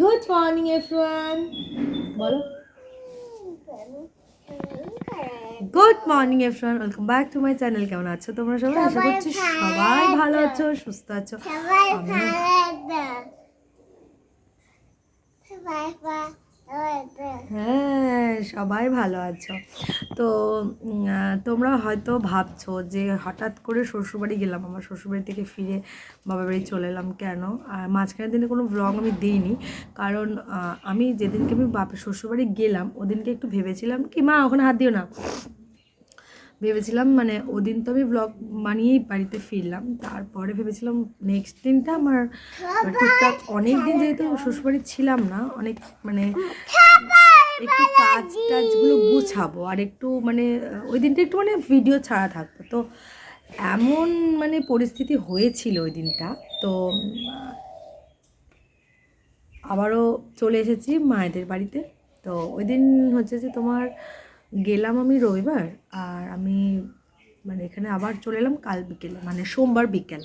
Good morning everyone বলো good morning everyone welcome back to my channel কেমন আছো? তোমরা সবাই আশা করছি সবাই ভালো আছো। সুস্থ আছো। সবাই ভালো। হ্যাঁ সবাই ভালো আছো। তো তোমরা হয়তো ভাবছ যে হঠাৎ করে শ্বশুরবাড়ি গেলাম, আমার শ্বশুরবাড়ি থেকে ফিরে বাবা বাড়ি চলে এলাম কেন? আর মাঝখানের দিনে কোনো ব্লগ আমি দিইনি। কারণ আমি যেদিনকে আমি বাপের শ্বশুরবাড়ি গেলাম, ওদিনকে একটু ভেবেছিলাম কি, মা, ওখানে হাত দিও না। ভেবেছিলাম মানে ওদিন তো আমি ব্লগ বানিয়েই বাড়িতে ফিরলাম। তারপরে ভেবেছিলাম নেক্সট দিনটা আমার টুকটাক অনেক দিন যেহেতু শ্বশুরবাড়ি ছিলাম না, অনেক মানে একটু কাজ টাজগুলো গুছাবো আর একটু মানে ওই দিনটা একটু মানে ভিডিও ছাড়া থাকতো। তো এমন মানে পরিস্থিতি হয়েছিল ওই দিনটা। তো, আবারও চলে এসেছি মায়েদের বাড়িতে। তো ওই দিন হচ্ছে যে তোমার গেলাম আমি রবিবার আর আমি মানে এখানে আবার চলে এলাম কাল বিকেলে মানে সোমবার বিকেল।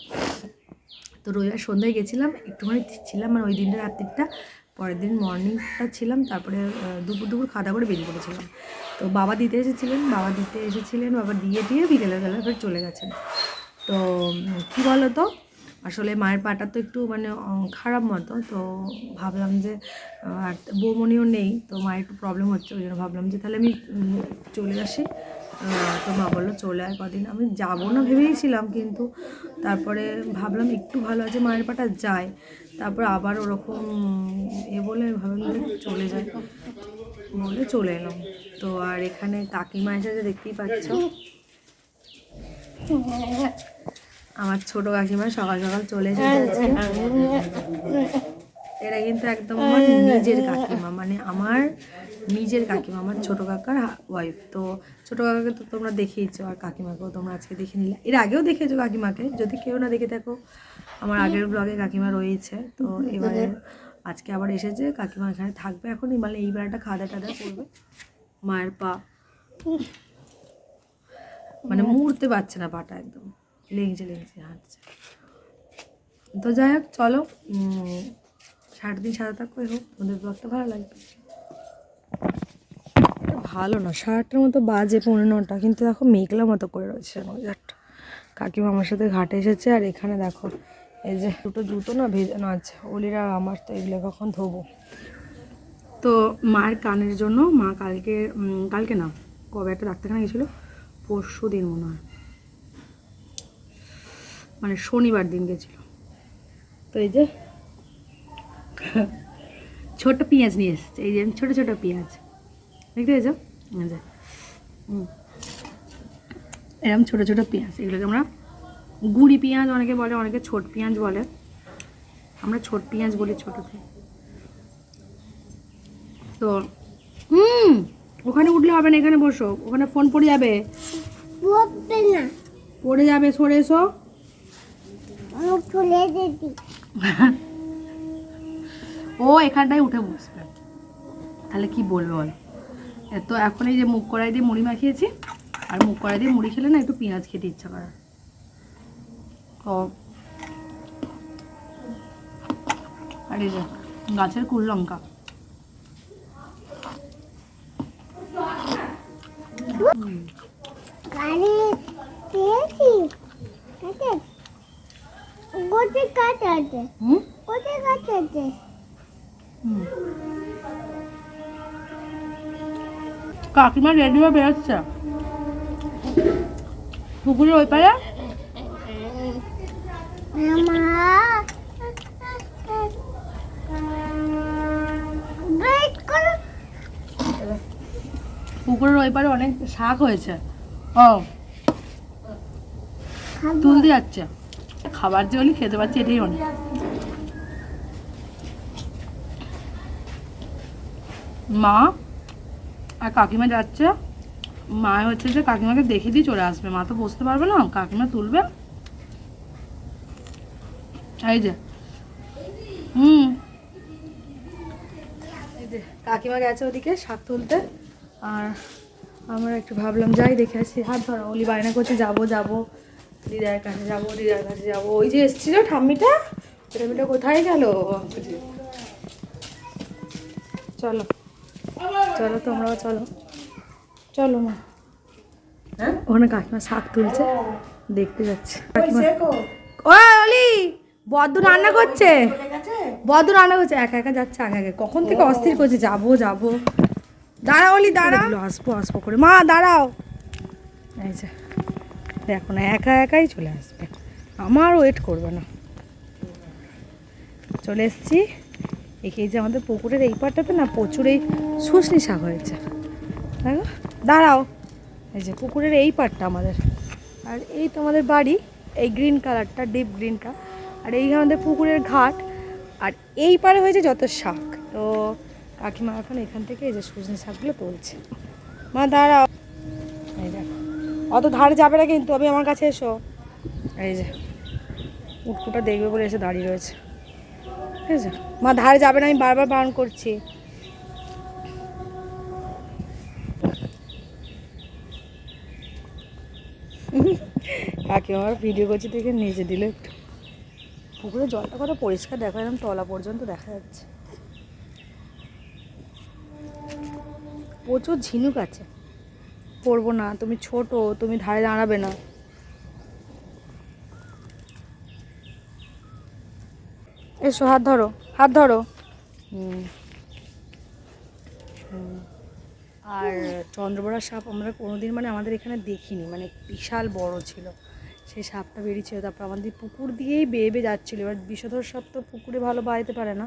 তো রবিবার সন্ধ্যায় গেছিলাম, একটুখানি ছিলাম মানে ওই দিনটা রাত্রিটা, পরের দিন মর্নিংটা ছিলাম, তারপরে দুপুর দুপুর খাওয়া করে বেরিয়ে পড়েছিলাম। তো বাবা দিতে এসেছিলেন, বাবা দিতে এসেছিলেন, বাবা দিয়ে দিয়ে বিকেলে বেলা ফের চলে গেছেন। তো কী বলো তো আসলে মায়ের পাটা তো একটু মানে খারাপ মতো। তো ভাবলাম যে আর বৌমনিও নেই, তো মায়ের একটু প্রবলেম হচ্ছে, ওই জন্য ভাবলাম যে, তাহলে আমি চলে আসি। তো মা বলল, চলে আয় কদিন। আমি যাব না ভেবেইছিলাম, কিন্তু তারপরে ভাবলাম একটু ভালো আছে, মায়ের পাটা যায়। তারপর আবার ওরকম, এ বলে ভাবলাম চলে যায় বলে চলে এলাম। তো আর এখানে কাকিমা এসেছে, দেখতেই পাচ্ছ। আমার ছোট কাকিমা সকাল সকাল চলে এসেছে। এরা কিন্তু একদম আমার নিজের কাকিমা মানে আমার নিজের কাকিমা, আমার ছোট কাকার ওয়াইফ তো ছোট কাকাকে তো তোমরা দেখেইছো, আর কাকিমাকেও তোমরা আজকে দেখে নিলে। এর আগেও দেখেছ কাকিমাকে, যদি কেউ না দেখে থাকো, আমার আগের ব্লগে কাকিমা রয়েছে। তো এবারে আজকে আবার এসেছে, কাকিমা এখানে থাকবে এখন। মানে এই বেলাটা খাদা টাদা করবে মায়ের পা। মানে মুড়তে পারছে না পাটা একদম। লেগেছে লেগেছে হাঁটছে তো যাই হোক চলো সারাটা দিন সাদা থাকো হোক তোমাদের ব্লগটা ভালো লাগবে। ভালো না সারাটার মতো বাজে পনেরো নটা কিন্তু দেখো মেঘলা মতো করে রয়েছে ওয়েদারটা কাকিমা আমার সাথে ঘাটে এসেছে আর এখানে দেখো এই যে দুটো জুতো না ভেজানো আছে আর আমার তো এগুলো কখন ধোবো? তো মায়ের কানের জন্য মা কালকে কালকে না কবে একটা ডাক্তারখানা গেছিল পরশু দিন মনে হয়। মানে শনিবার দিন গেছিল। তো এই যে ছোট পেঁয়াজ নিয়ে এসেছে। এই যে ছোট ছোট পেঁয়াজ। দেখতে পেয়েছ? এই যে। এরকম ছোট ছোট পেঁয়াজ। এগুলোকে আমরা গুড়ি পেঁয়াজ অনেকে বলে অনেকে ছোট পেঁয়াজ বলে। আমরা ছোট পেঁয়াজ বলি ছোটোতে তো হুম ওখানে উঠলে হবে না এখানে বসো। ওখানে ফোন পড়ে যাবে। পড়ে যাবে সরে এসো। ও এখানটায় উঠে বসবে। তাহলে কি বলবে বলো? তো এখন এই যে মুখ কড়াই দিয়ে মুড়ি মাখিয়েছি আর মুখ কড়াই দিয়ে মুড়ি খেলে না একটু পেঁয়াজ খেতে ইচ্ছা করে। তো আর এই যে গাছের কুল লঙ্কা। গাড়ি পেয়েছি কাটে গোটে কাটাতে হুম? কাকিমা রেডি হয়ে বেরোচ্ছে। পুকুরের ওই পারে? করো। পুকুরের ওই পারে অনেক শাক হয়েছে। ও। তুলতে যাচ্ছে। খাবার যে খেতে পাচ্ছি এটাই অনেক মা আর কাকিমা যাচ্ছে। মা হচ্ছে যে কাকিমাকে দেখে দিয়ে চলে আসবে। মা তো বসতে পারবে না, কাকিমা তুলবে। এই যে। হুম। এই যে, কাকিমা গেছে ওদিকে শাক তুলতে। আর আমরা একটু ভাবলাম, যাই দেখে আসি। হাত ধরো, অলি বায়না করছে, যাব যাব। দিদার কাছে যাব দিদার কাছে যাব। ওই যে এসছিল ঠাম্মিটা ঠাম্মিটা কোথায় গেল? চলো চলো তোমরাও চলো। চলো মা। হ্যাঁ? ওখানে কাকিমা শাক তুলছে দেখতে যাচ্ছে। অলি বদ্দু রান্না করছে। বদ্দু রান্না করছে। একা একা যাচ্ছে আগে আগে কখন থেকে অস্থির করছে? যাব যাব। দাঁড়াও অলি দাঁড়াও। আসব আসব করে। মা দাঁড়াও। এই যে। দেখো না একা একাই চলে আসবে। আমার ওয়েট করবে না। চলে এসছি। একে যে আমাদের পুকুরের এই পাটটাতে না প্রচুর এই শুশনি শাক হয়েছে। দাঁড়াও। এই যে পুকুরের এই পাটটা আমাদের। আর এই তো আমাদের বাড়ি, এই গ্রিন কালারটা ডিপ গ্রিন কালার আর এই আমাদের পুকুরের ঘাট। আর এই পারে হয়েছে যত শাক। তো কাকিমা এখন এখান থেকে এই যে সজনে শাকগুলো তুলছে। মা, দাঁড়াও। অত ধারে যাবে না কিন্তু আমি আমার কাছে এসো। এই যে উটকুটা দেখবে বলে এসে দাঁড়িয়ে রয়েছে। ঠিক আছে? মা ধারে যাবে না আমি বারবার বারণ করছি। কাকে আমার ভিডিও করছি দেখে নেচে দিল একটু। পুকুরের জলটা কত পরিষ্কার দেখো একদম তলা পর্যন্ত দেখা যাচ্ছে। প্রচুর ঝিনুক আছে। পড়ব না তুমি ছোট তুমি ধারে দাঁড়াবে না। এসো হাত ধরো হাত ধরো। আর চন্দ্রবড়া সাপ আমরা কোনোদিন মানে আমাদের এখানে দেখিনি মানে বিশাল বড় ছিল। সেই সাপটা বেরিয়েছিল তারপর আমাদের পুকুর দিয়েই বেয়ে বেয়ে যাচ্ছিল। এবার বিষধর সাপ তো পুকুরে ভালো বাড়াতে পারে না।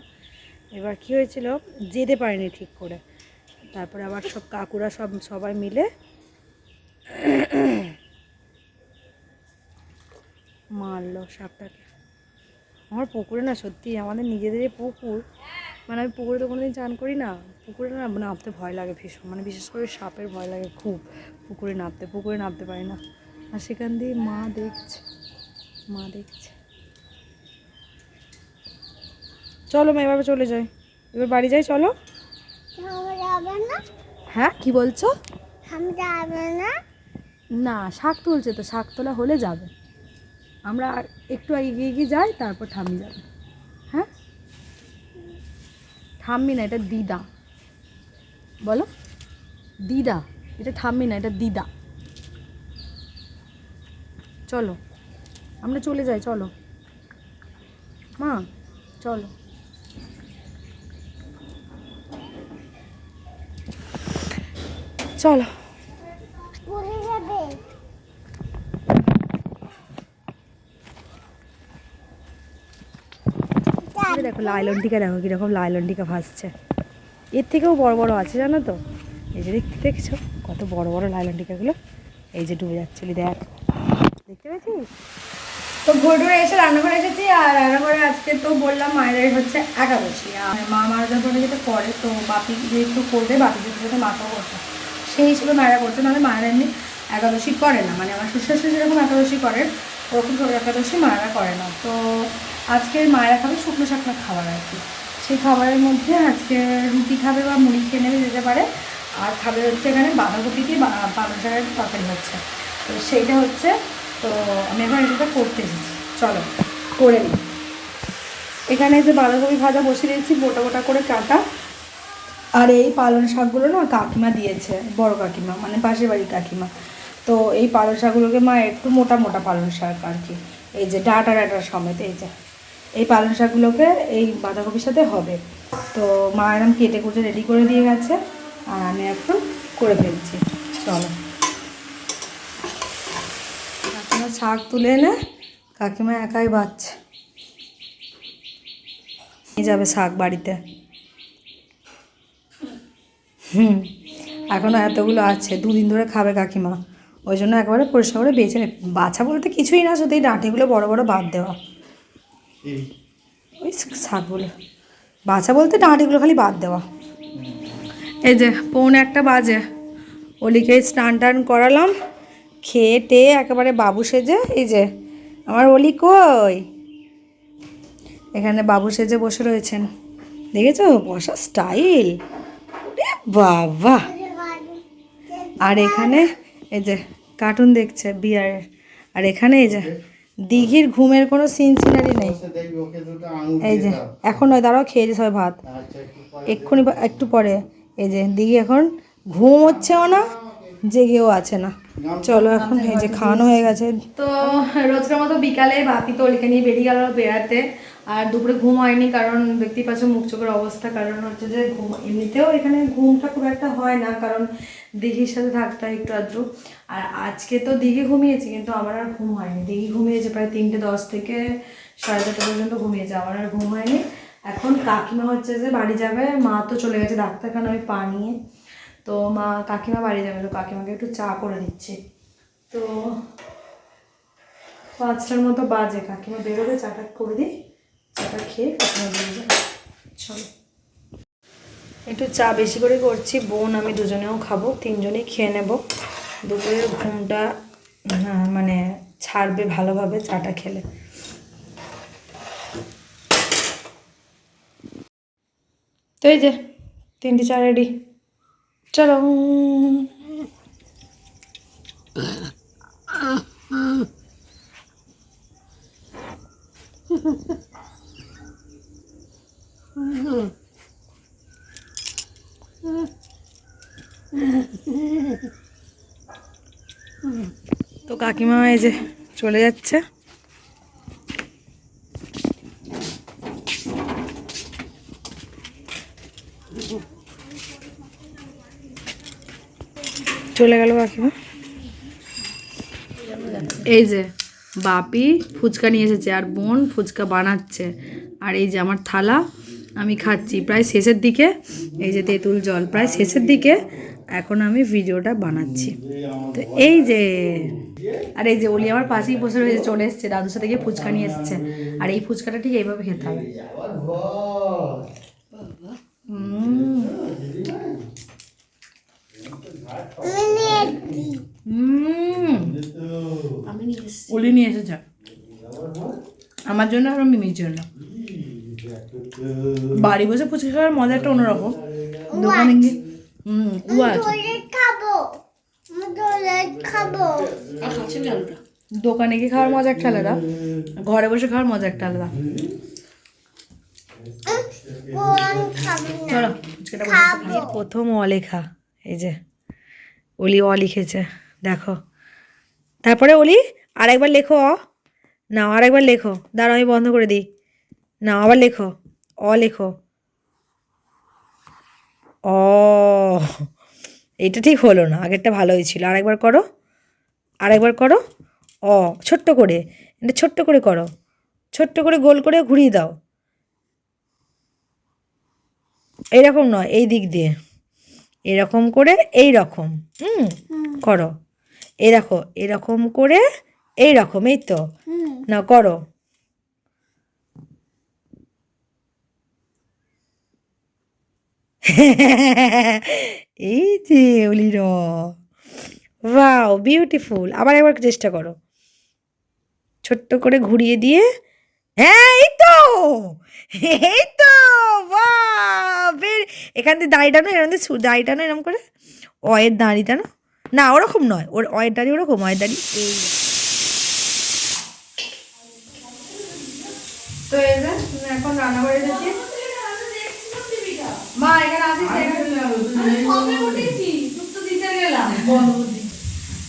এবার কি হয়েছিল যেতে পারেনি ঠিক করে। তারপরে আবার সব কাকুরা সব সবাই মিলে মারলো সাপটাকে। আমার পুকুরে না সত্যি আমাদের নিজেদের যে পুকুর মানে আমি পুকুরে তো কোনোদিন চান করি না পুকুরে না নামতে ভয় লাগে ভীষণ মানে বিশেষ করে সাপের ভয় লাগে খুব পুকুরে নামতে পুকুরে নামতে পারি না। আর সেখান দিয়ে মা দেখছে মা দেখছে। চলো মা এবার চলে যাই। এবার বাড়ি যাই চলো। হ্যাঁ কি বলছো? আমি যাবে না? না, শাক তুলছে তো, শাক তোলা হলে যাবে। আমরা আর একটু এগিয়ে এগিয়ে যাই, তারপর ঠাম্মি যাবে। হ্যাঁ? ঠাম্মি না, এটা দিদা। বলো? দিদা, এটা ঠাম্মি না, এটা দিদা। চলো, আমরা চলে যাই, চলো। মা, চলো। চলো পড়ে যাবে এই দেখো, লাইলন টিকা দেখো, কীরকম লাইলন টিকা ভাসছে। এর থেকেও বড় বড় আছে, জানো তো? এই যে দেখতে দেখছ, কত বড় বড় লাইলন টিকাগুলো। এই যে ডুবে যাচ্ছিলি দেখ। দেখতে পেয়েছিস? তো ভোরডোরে এসে রান্নাঘরে এসেছি, আর রান্নাঘরে আজকে তো বললাম মায়ের হচ্ছে একাদশী। আর মা মারা যখন যেটা করে, তো বাপি যেহেতু করবে, বাপি যেহেতু সাথে মাথাও করছে। সেই হিসেবে মায়েরা করছে, নাহলে মায়েরা এমনি একাদশী করে না। মানে আমার শ্বশুর যেরকম একাদশী করে, ওরকম একাদশী মায়েরা করে না। তো আজকে মায়েরা খাবে শুকনো শাকনা খাবার আর কি। সেই খাবারের মধ্যে আজকে রুটি খাবে বা মুড়ি খেয়ে নেবে, যেতে পারে। আর খাবে হচ্ছে এখানে বাঁধাকপি দিয়ে বা- পালং শাকের তরকারি হচ্ছে। তো সেইটা হচ্ছে, তো আমি এখন এটা করতে এসেছি। চলো, করে নিই। এখানে যে বাঁধাকপি ভাজা বসিয়ে দিয়েছি, গোটা গোটা করে কাটা। আর এই পালং শাকগুলো না কাকিমা দিয়েছে, বড় কাকিমা মানে পাশের বাড়ির কাকিমা। তো এই পালং শাকগুলোকে মা একটু মোটা মোটা পালং শাক আর কি। এই যে ডাটা ডাটা সমেত, এই যে। এই পালং শাকগুলোকে এই বাঁধাকপির সাথে হবে। তো মা এরম কেটে কুটে রেডি করে দিয়ে গেছে, আর আমি এখন করে ফেলছি। চলো। কাকিমা শাক তুলে এনে কাকিমা একাই বাচ্ছে। নিয়ে যাবে শাক বাড়িতে। হুম এখনও এতগুলো আছে, দুদিন ধরে খাবে কাকিমা। ওই জন্য একবারে পরিষ্কার করে বেছে বাছা বলতে কিছুই না, শুধু এই ডাঁটিগুলো বড় বড় বাদ দেওয়া। ওই শাকগুলো বাছা বলতে ডাঁটিগুলো খালি বাদ দেওয়া। এই যে, পৌনে একটা বাজে। অলিকে স্নান টান করালাম। খেয়ে টেয়ে একেবারে বাবু সেজে, এই যে, আমার অলি কই? এখানে বাবু সেজে বসে রয়েছেন। দেখেছ? বসা স্টাইল। বাবা! আর এখানে, এই যে, কার্টুন দেখছে বিয়ারের আর এখানে এই যে দিঘির ঘুমের কোনো সিন সিনারি নেই। আঙুল এই যে এখন নয় দাঁড়াও খেয়েছে সবাই ভাত। আচ্ছা একটু পরে এক্ষুনি একটু পরে। এই যে দিঘি এখন ঘুম হচ্ছেও না জেগেও আছে না। চলো এখন এই যে খাওয়ানো হয়ে গেছে। তো রোজকার মতো বিকালে বাপি তো ওলিকে নিয়ে বেরিয়ে গেল বেড়াতে আর দুপুরে ঘুম হয়নি কারণ দেখতেই পাচ্ছ মুখ চোখের অবস্থা কারণ হচ্ছে যে ঘুম এমনিতেও এখানে ঘুমটা খুব একটা হয় না কারণ দিঘির সাথে থাকতে হয় একটু আধটু। আর আজকে তো দিঘি ঘুমিয়েছি, কিন্তু আমার আর ঘুম হয়নি। দিঘি ঘুমিয়েছে প্রায় তিনটে দশ থেকে সাড়ে চারটে পর্যন্ত ঘুমিয়েছে, আমার আর ঘুম হয়নি। এখন কাকিমা হচ্ছে যে বাড়ি যাবে, মা তো চলে গেছে ডাক্তারখানা ওই পা নিয়ে। তো মা, কাকিমা বাড়ি যাবে, তো কাকিমাকে একটু চা করে দিচ্ছে। তো পাঁচটার মতো বাজে, কাকিমা বেরোবে, চাটা করে দিই। চাটা খেয়ে কাকিমা বেরিয়ে যাবে। চলো। একটু চা বেশি করে করছি, বোন আমি দুজনেও খাব, তিনজনেই খেয়ে নেব। দুপুরের ঘুমটা মানে ছাড়বে ভালোভাবে চাটা খেলে। তো এই যে, তিনটি চা রেডি চলো। তো কাকিমা এই যে চলে যাচ্ছে। চলে গেল কাকিমা। এই যে বাপি ফুচকা নিয়ে এসেছে আর বোন ফুচকা বানাচ্ছে। আর এই যে আমার থালা। আমি খাচ্ছি। প্রায় শেষের দিকে এই যে তেঁতুল জল প্রায় শেষের দিকে এখন আমি ভিডিওটা বানাচ্ছি। তো এই যে আর এই যে ওলি আমার পাশেই বসে রয়েছে চলে এসছে দাদুর সাথে গিয়ে ফুচকা নিয়ে এসছে। আর এই ফুচকাটা ঠিক এইভাবে খেতে হবে। ওলি নিয়ে এসেছে। আমার জন্য আর মিমির জন্য। বাড়ি বসে ফুচকা খাওয়ার মজা একটা অন্যরকম। দোকানে গিয়ে, হুম খাব দোকানে গিয়ে খাওয়ার মজা একটা আলাদা, ঘরে বসে খাওয়ার মজা একটা আলাদা। প্রথম অলেখা এই যে, অলি অ লিখেছে, দেখো। তারপরে অলি, আরেকবার লেখো অ। না আরেকবার লেখো। দাঁড়াও, আমি বন্ধ করে দিই। না আবার লেখো। অ লেখো। অ। এটা ঠিক হলো না আগেরটা ভালোই ছিল। আরেকবার করো। আরেকবার করো। অ ছোট্ট করে। এটা ছোট্ট করে করো। ছোট্ট করে গোল করে ঘুরিয়ে দাও। এইরকম নয় এই দিক দিয়ে। এরকম করে এই রকম। হুম করো। এই দেখো এরকম করে এই রকম এই তো। না করো। এই যে অলির। ওয়াও বিউটিফুল আবার একবার চেষ্টা করো। ছোট্ট করে ঘুরিয়ে দিয়ে। হ্যাঁ এই তো! এই তো! বের এখান দিয়ে দাড়ি টানো এখান সু- দাড়ি টানো এরকম করে। অয়ের দাড়ি টানো না, ওরকম নয়। ওর অয়ের দাড়ি ওরকম, অয়ের দাড়ি এই। তো এখন রান্না করে এসেছি মা এখানে আসিস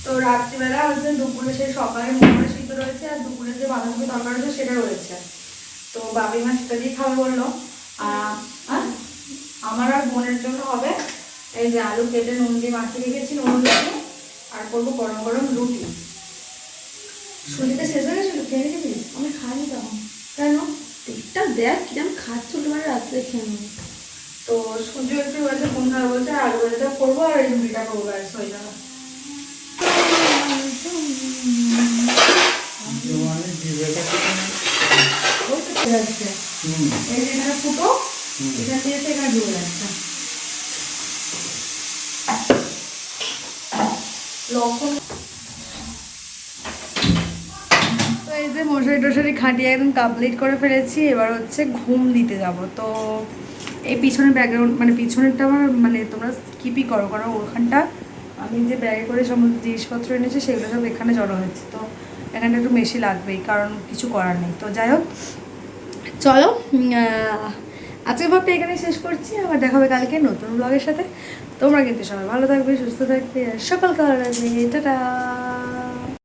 তো রাত্রিবেলা হচ্ছে দুপুরে সেই সকালে মোমো সিদ্ধ রয়েছে আর দুপুরে যে বাঁধাকপি তরকারি রয়েছে সেটা রয়েছে। তো বাবি মা সেটা দিয়ে খাবে বলল। আর আর আমার আর বোনের জন্য হবে এই যে আলু কেটে নুন দিয়ে মাখিয়ে রেখেছি নুন দিয়ে আর করব গরম গরম রুটি। সুজিটা শেষ হয়ে গেছিল? খেয়ে রেখেছিস আমি খাইনি তখন। কেন? পেটটা দেখ কিরম খাচ্ছ তোমার রাত্রে খেয়ে নেব। তো হয়েছে ফোন খাবে বলছে আলু করব আর এই রুটিটা করব দিয়ে এই যে মশারি টশারি খাটিয়ে একদম কমপ্লিট করে ফেলেছি, এবার হচ্ছে ঘুম দিতে যাব। তো এই পিছনের ব্যাকগ্রাউন্ড মানে পিছনেরটা আমার মানে তোমরা স্কিপই করো, কারণ ওখানটা আমি যে ব্যাগে করে সমস্ত জিনিসপত্র এনেছি, সেগুলো সব এখানে জড়ো হয়েছে। তো এখানটা একটু বেশি লাগবেই, কারণ কিছু করার নেই। তো যাই হোক, চলো আজকে ভাবটা এখানে শেষ করছি। আবার দেখা হবে কালকে নতুন ব্লগের সাথে। তোমরা কিন্তু সবাই ভালো থাকবে, সুস্থ থাকবে, আর সকাল রাখবে টাটা!